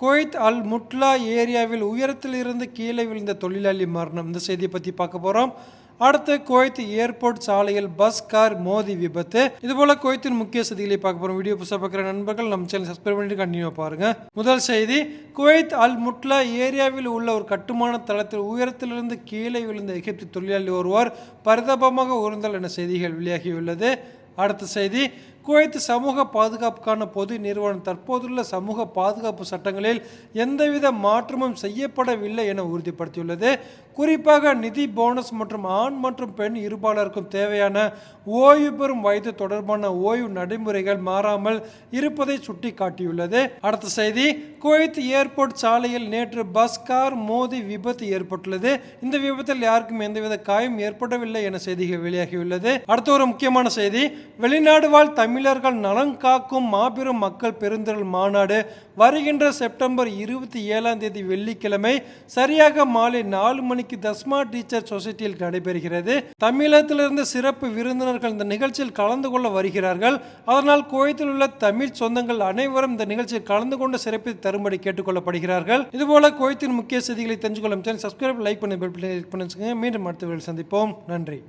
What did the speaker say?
Kuwait அல் முட்லா ஏரியாவில் உயரத்தில் இருந்து கீழே விழுந்த தொழிலாளி மரணம். இந்த செய்தியை பற்றி பார்க்க போகிறோம் அடுத்து குவைத் ஏர்போர்ட் சாலையில் பஸ் கார் மோதி விபத்து. இது போல குவைத்தின் முக்கிய செய்திகளை பார்க்க போறோம். வீடியோ புதுசாக பார்க்குற நண்பர்கள் நம்ம சேனல் சப்ஸ்கிரைப் பண்ணிட்டு கண்டினியூ பாருங்க. முதல் செய்தி குவைத் அல் முட்லா ஏரியாவில் உள்ள ஒரு கட்டுமான தளத்தில் உயரத்திலிருந்து கீழே விழுந்த எகிப்து தொழிலாளி ஒருவர் பரிதாபமாக உருந்தல் என செய்திகள் வெளியாகியுள்ளது. அடுத்த செய்தி குவைத் சமூக பாதுகாப்புக்கான பொது நிறுவனம் தற்போதுள்ள சமூக பாதுகாப்பு சட்டங்களில் எந்தவித மாற்றமும் செய்யப்படவில்லை என உறுதிப்படுத்தியுள்ளது. குறிப்பாக நிதி போனஸ் மற்றும் ஆண் மற்றும் பெண் இருபாலருக்கும் தேவையான ஓய்வு பெறும் வயது தொடர்பான ஓய்வு நடைமுறைகள் மாறாமல் இருப்பதை சுட்டிக்காட்டியுள்ளது. அடுத்த செய்தி குவைத் ஏர்போர்ட் சாலையில் நேற்று பஸ் கார் மோதி விபத்து ஏற்பட்டுள்ளது. இந்த விபத்தில் யாருக்கும் எந்தவித காயம் ஏற்படவில்லை என செய்திகள் வெளியாகியுள்ளது. அடுத்த ஒரு முக்கியமான செய்தி வெளிநாடு வாழ் தமிழர்கள் நலன் காக்கும் மாபெரும் மக்கள் பெருந்திரள் மாநாடு வருகின்ற செப்டம்பர் இருபத்தி ஏழாம் தேதி வெள்ளிக்கிழமை சரியாக மாலை நாலு மணிக்கு தஸ்மா டீச்சர் சொசைட்டியில் நடைபெறுகிறது. தமிழகத்திலிருந்து சிறப்பு விருந்தினர்கள் இந்த நிகழ்ச்சியில் கலந்து கொள்ள வருகிறார்கள். அதனால் கோயத்தில் உள்ள தமிழ் சொந்தங்கள் அனைவரும் இந்த நிகழ்ச்சியில் கலந்து கொண்டு சிறப்பித்து தரும்படி கேட்டுக்கொள்ளப்படுகிறார்கள். இதுபோல கோயத்தின் முக்கிய செய்திகளை தெரிஞ்சுக்கொள்ளும் சேனல் சப்ஸ்கிரைப் லைக் பண்ணி மீண்டும் அடுத்த சந்திப்போம். நன்றி.